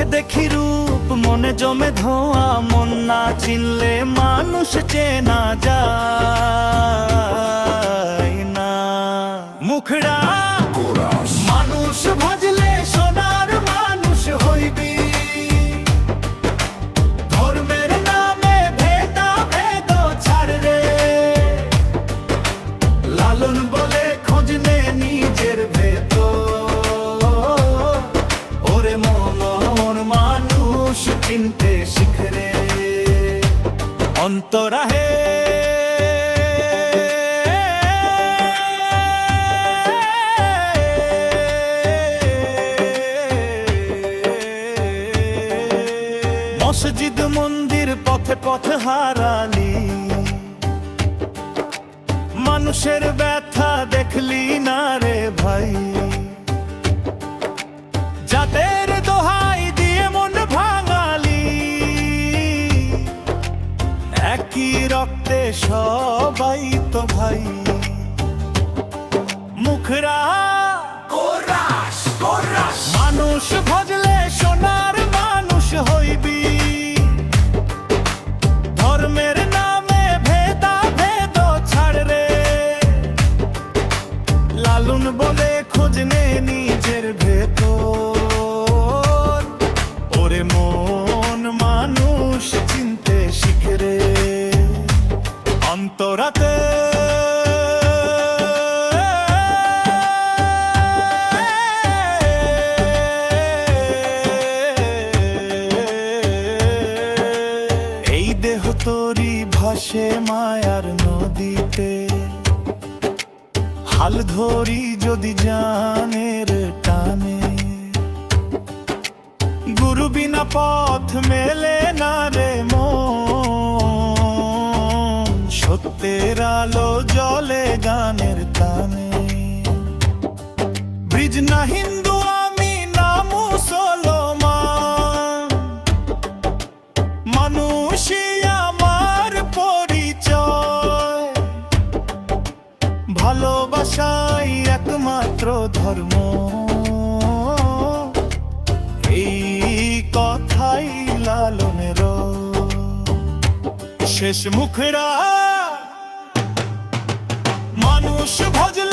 চোখে দেখি রূপ, মনে জমে ধোয়া, মন না চিনলে মানুষ চেনা যায় না। মুখরা মানুষ ভাজলে সোনার মানুষ হইবি। ধর্মের নামে ভেদা ভেদ ছাড় রে লালন বলে চিনতে শিখরে। অন্তরাহে মসজিদ মন্দির পথে পথে হারালি। মানুষের ব্যথা দেখলি না রে ভাই। একই রক্তে সবাই তো ভাই? মুখরা। মানুষ ভজলে সোনার মানুষ হইবি। ধর্মের নামে ভেদা ভেদ ছাড় রে। লালুন বলে খোঁজ নে নিজের ভেতর। ওরে মন মানুষ চিনতে দেহ তোরি ভাসে মায়ার নদীতে। হাল ধরি যদি জানের টানে। গুরু বিনা পথ মেলে না রে মন। সত্যের আলো জলে গানের টানে। ব্রিজ না হিন্দু ভালোবাসাই একমাত্র ধর্ম। এই কথাই লালনের শেষ মুখরা। মানুষ ভজল